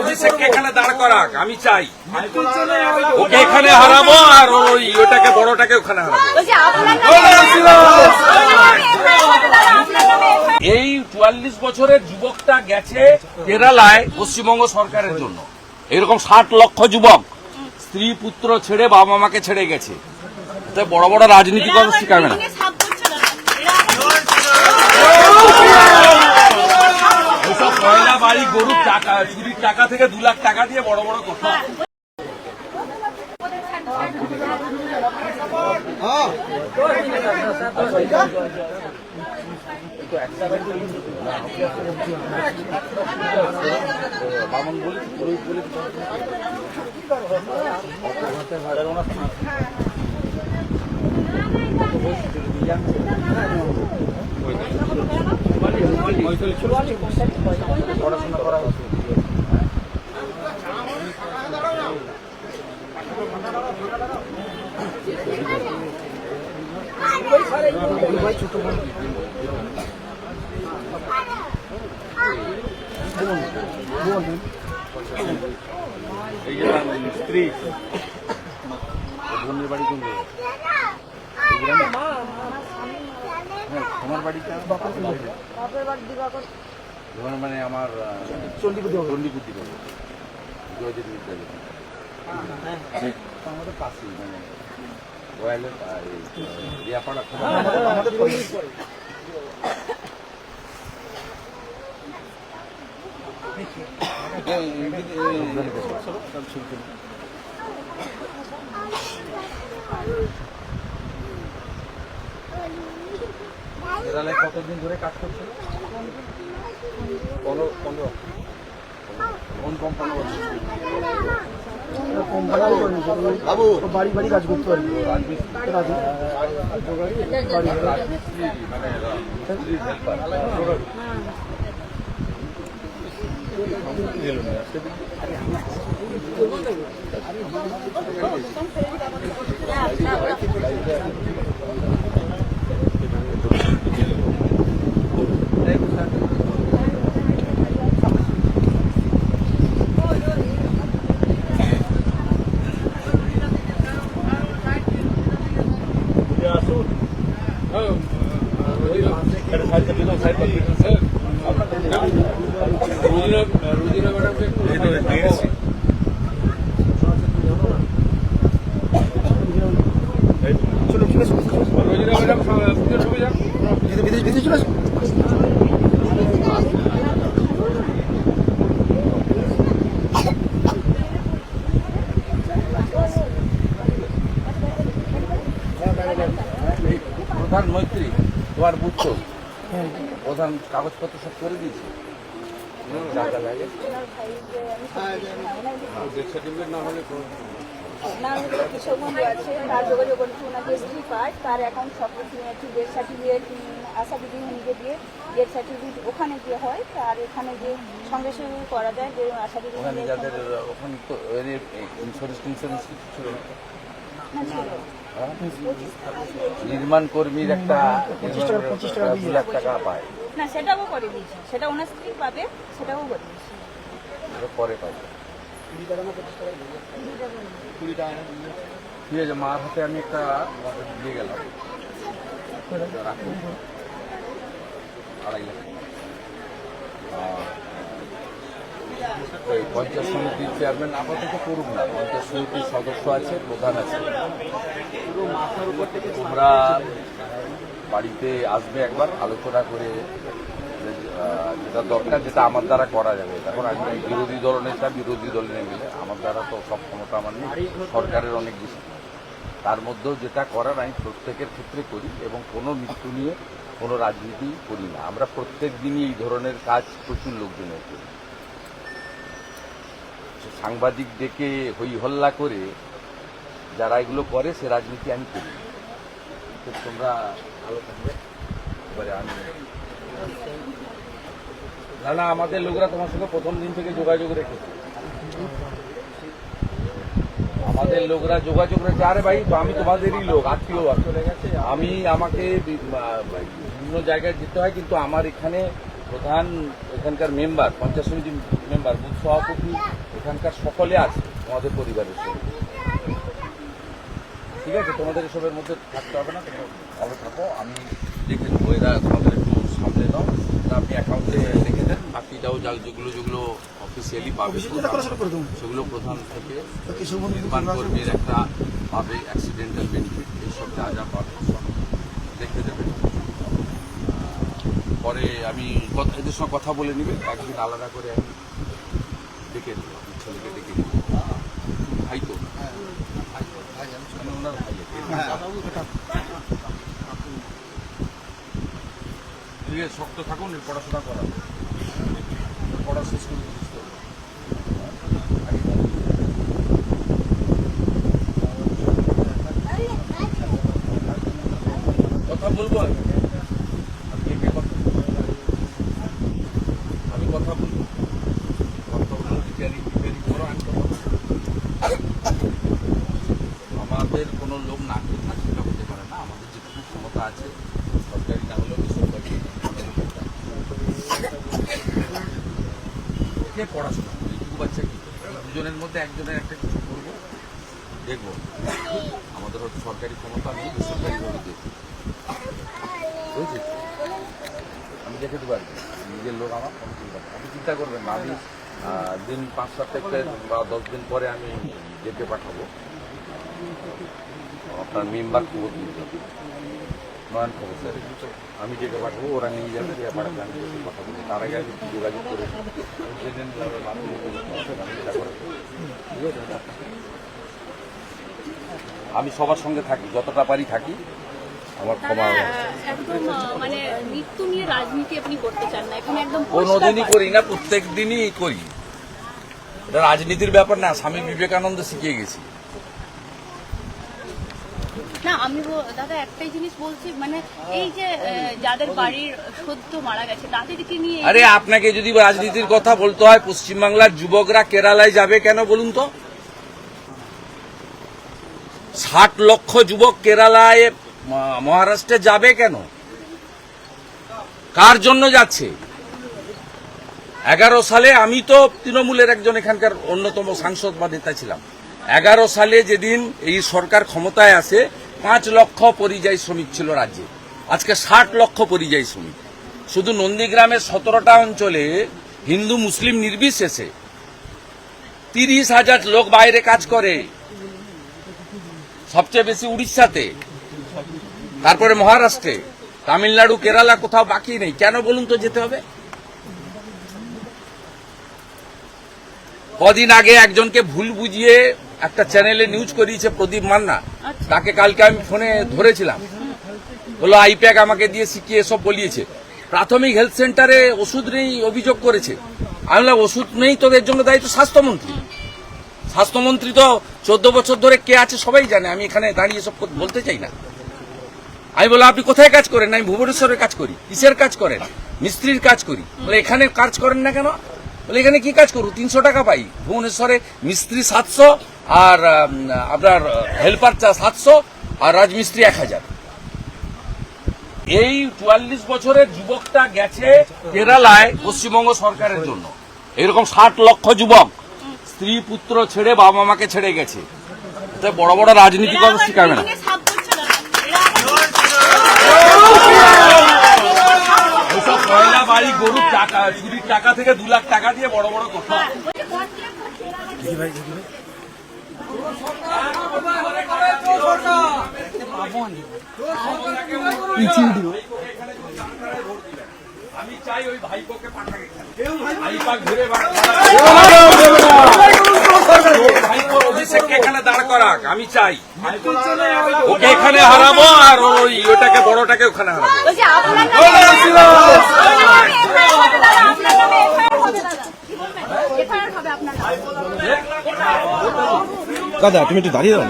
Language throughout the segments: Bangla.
অভিষেককে এখানে দাঁড় করাক আমি চাই। ওকে এখানে হারাবো আর ওই ওটাকে বড়টাকে ওখানে হারাবো। এই চুয়াল্লিশ বছরের যুবকটা গেছে কেরালায় পশ্চিমবঙ্গ সরকারের জন্য। এরকম ষাট লক্ষ যুবক স্ত্রী পুত্র ছেড়ে বাবা মাকে ছেড়ে গেছে। তো বড় বড় রাজনীতি করা শিখাবে না ওসব কয়লা বাড়ি গরুর টাকা চুরির টাকা থেকে দু লাখ টাকা দিয়ে বড় বড় কথা। এই যে স্ত্রী বোনের বাড়ি কোন জায়গায়? হ্যাঁ, তোমার বাড়িটা তোমার মানে আমার চণ্ডীপুর চণ্ডীপুর দিকে জয়দেব বিদ্যালয়। আমাদের পাশেই মানে রয়্যালের আহ, এই, আহ, রিয়াপাড়া কেরালায় কতদিন ধরে কাজ করছে? পনেরো পনেরো। কোন কোম্পানি বাবু। বাড়ি বাড়ি কাজ করতে রাজমিস্ত্রির হেল্পার বিদেশ বিদেশ চলে আসো। প্রধান মৈত্রী তোমার বুঝছ প্রধান কাগজপত্র সব করে দিয়েছি যা যা লাগে না হলে আপনার কৃষক বন্ধু আছে তার যোগাযোগ করছি ওনার যে স্ত্রী কার্ড তার অ্যাকাউন্ট সব ডেথ সার্টিফিকেট আশা দিদি দিয়ে ডেথ সার্টিফিকেট ওখানে গিয়ে হয় আর এখানে যে সঙ্গে সঙ্গে করা যায় যে আশা দিদি ওখানে যাদের ওখানে তো ইন্স্যুরেন্স কিছু? নির্মাণ কর্মীর একটা পঁচিশ টাকা- পঁচিশ টাকা দু লাখ টাকা পায়। না সেটাও করে দিয়েছি। সেটা ওনার স্ত্রী পাবে সেটাও করে দিয়েছি। পরে পাবে। ঠিক আছে মার হাতে আমি একটা দিয়ে গেলাম। রাখুন। আড়াই লাখ। পঞ্চায়েত সমিতির চেয়ারম্যান আপাতত করুন না। পঞ্চায়েত সমিতির সদস্য আছে, প্রধান আছে। তোমরা বাড়িতে আসবে একবার, আলোচনা করে যেটা দরকার, যেটা আমার দ্বারা করা যাবে। এখন আমি বিরোধী দল নেতা, বিরোধী দল মিলে আমার দ্বারা তো সব ক্ষমতা আমার নেই, সরকারের অনেক বেশি। তার মধ্যেও যেটা করার আমি প্রত্যেকের ক্ষেত্রে করি এবং কোনো মৃত্যু নিয়ে কোনো রাজনীতি করি না। আমরা প্রত্যেক দিনই এই ধরনের কাজ প্রচুর লোকজনের করি। সাংবাদিক ডেকে হই হল্লা করে যারা এগুলো করে, সে রাজনীতি আমি করি। তোমরা ভালো থাকবে। না না, আমাদের লোকরা তোমার সঙ্গে প্রথম দিন থেকে যোগাযোগ রেখেছে। আমাদের লোকরা যোগাযোগ রেখে আরে ভাই আমি তোমাদেরই লোক, আত্মীয় আমি আমাকে বিভিন্ন জায়গায় যেতে হয়, কিন্তু আমার এখানে প্রধান এখানকার মেম্বার পঞ্চায়েত সমিতি মেম্বার বুথ সভাপতি এখানকার সকলে আছে তোমাদের পরিবারের সঙ্গে। ঠিক আছে তোমাদের এসবের মধ্যে থাকতে হবে না তোমরা ভালো থাকো। আমি দেখে নেব এরা তোমাদের একটু সামলে দাও আপনি অ্যাকাউন্টে রেখে দেন বাকিটাও যা যেগুলো যেগুলো অফিসিয়ালি পাবে সেগুলো প্রধান থেকে নির্মাণ কর্মীর একটা পাবে অ্যাক্সিডেন্টাল বেনিফিট এইসব যা যা পাবে সব দেখে আহ, পরে আমি এদের সঙ্গে কথা বলে নিবে, একদিন আলাদা করে আমি ডেকে আপনার ছেলেকে ডেকে দেবো ভাই তো? ওনার ভাই। ঠিক আছে, শক্ত থাকুন পড়াশোনা করা। পড়া শেষ করে কথা বলব আমি আপনি কে কথা আমি কথা বলব কথা বলব রিপেয়ারিং রিপেয়ারিং করো আমি কথা বলব। আমাদের কোনো লোক না খেয়ে থাকবে সেটা হতে পারে না আমাদের যেটুকু ক্ষমতা আছে সরকারি না হলেও বেসরকারি কে পড়াশোনা করে? বাচ্চা কি? দুজনের মধ্যে একজনের একটা কিছু করব, দেখব আমাদের হয়তো সরকারি ক্ষমতা নেই বেসরকারি ভাবে দেখব বুঝেছি আমি দেখে দেবো। নিজের লোক আমার কোনো চিন্তা। আপনি চিন্তা করবেন না, আমি দিন পাঁচ থেকে বা দশ দিন পরে আমি ডেকে পাঠাবো আপনার মেম্বার খবর নয়ন আমি ডেকে পাঠাবো ওরা নিয়ে যাবে দিয়ে পাঠাবে আমি তার আগে আমি যোগাযোগ করে। আমি সবার সঙ্গে থাকি যতটা পারি থাকি। আমার ক্ষমা হবে। মানে মৃত্যু নিয়ে রাজনীতি আপনি করতে চান না এখন একদম কোনোদিনই করি না প্রত্যেক দিনই করি। এটা রাজনীতির ব্যাপার না স্বামী বিবেকানন্দ শিখিয়ে গেছি। না, আমি দাদা একটাই জিনিস বলছি মানে এই যে যাদের বাড়ির সদ্য মারা গেছে, তাদেরকে নিয়ে আরে, আপনাকে যদি রাজনীতির কথা বলতে হয়, পশ্চিমবাংলার যুবকরা কেরালায় যাবে কেন বলুন তো? ষাট লক্ষ যুবক কেরালায় মহারাষ্ট্রে যাবে কেন? কার জন্য যাচ্ছে? এগারো সালে আমি তো তৃণমূলের একজন এখানকার অন্যতম সাংসদ বা নেতা ছিলাম। এগারো সালে যেদিন এই সরকার ক্ষমতায় আসে পাঁচ লক্ষ পরিযায়ী শ্রমিক ছিল রাজ্যে। আজকে ষাট লক্ষ পরিযায়ী শ্রমিক। শুধু নন্দীগ্রামের সতেরোটা অঞ্চলে হিন্দু, মুসলিম নির্বিশেষে তিরিশ হাজার লোক বাইরে কাজ করে। সবচেয়ে বেশি উড়িষ্যাতে, তারপরে মহারাষ্ট্রে, তামিলনাড়ু, কেরালা কোথাও বাকি নেই। কেন বলুন তো যেতে হবে? কদিন আগে একজনকে ভুল বুঝিয়ে একটা চ্যানেলে নিউজ করিয়েছে প্রদীপ মান্না। আচ্ছা। তাকে কালকে আমি ফোনে ধরেছিলাম। বলল আইপ্যাক আমাকে দিয়ে শিখিয়ে সব বলিয়েছে। প্রাথমিক হেলথ সেন্টারে ওষুধ নেই অভিযোগ করেছে। আমি বললাম ওষুধ নেই তোদের জন্য দায়িত্ব স্বাস্থ্যমন্ত্রী। স্বাস্থ্যমন্ত্রী তো চোদ্দ বছর ধরে কে আছে সবাই জানে আমি এখানে দাঁড়িয়ে সব বলতে চাই না। আমি বললাম আপনি কোথায় কাজ করেন? আমি ভুবনেশ্বরের কাজ করি। কিসের কাজ করেন? মিস্ত্রির কাজ করি। বলে এখানে কাজ করেন না কেন? বলে এখানে কি কাজ করব? তিনশো টাকা পাই। ভুবনেশ্বরে মিস্ত্রি সাতশো আর আপনার হেল্পার চা সাতশো আর রাজমিস্ত্রি এক হাজার। এই চুয়াল্লিশ বছরের যুবকটা গেছে কেরালায় পশ্চিমবঙ্গ সরকারের জন্য। এরকম ষাট লক্ষ যুবক। স্ত্রী পুত্র ছেড়ে বাবা মাকে ছেড়ে গেছে। বড় বড় রাজনীতি কথা শিখাবে না। বাড়ি গরুর টাকা চুরির টাকা থেকে দু লাখ টাকা দিয়ে বড় বড় কথা। আমি চাই ওই ভাইপোকে পাঠাকে ভাইপাক ঘুরে ভাইপোর অভিষেককে এখানে দাঁড় করাক আমি চাই ওকে এখানে হারাবো আর ওই ওটাকে বড়টাকে ওখানে হারাবো বলছি আপনার নামে- আপনার নামে FIR হবে দাদা, আপনার নামে FIR হবে দাদা। FIR হবে আপনার নামে। দাদা তুমি একটু দাঁড়িয়ে দাও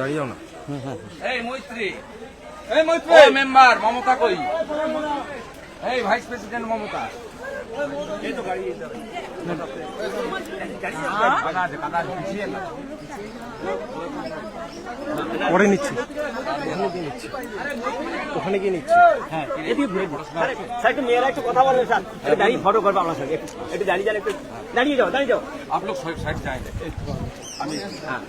দাঁড়িয়ে যাও না। এই মৈত্রী। এই মৈত্রী। মেম্বার মমতা কই? এই ভাইস প্রেসিডেন্ট মমতা। পরে নিচ্ছি। ওখানে গিয়ে নিচ্ছি। হ্যাঁ, ওখানে গিয়ে নিচ্ছি হ্যাঁ এদিকে ঘুরে স্যার একটু মেয়েরা একটু কথা বলবেন স্যার। দাঁড়িয়ে ফটো করব আপনার সঙ্গে একটু দাঁড়িয়ে যান একটু দাঁড়িয়ে যাও দাঁড়িয়ে যাও। আপনার আমি হ্যাঁ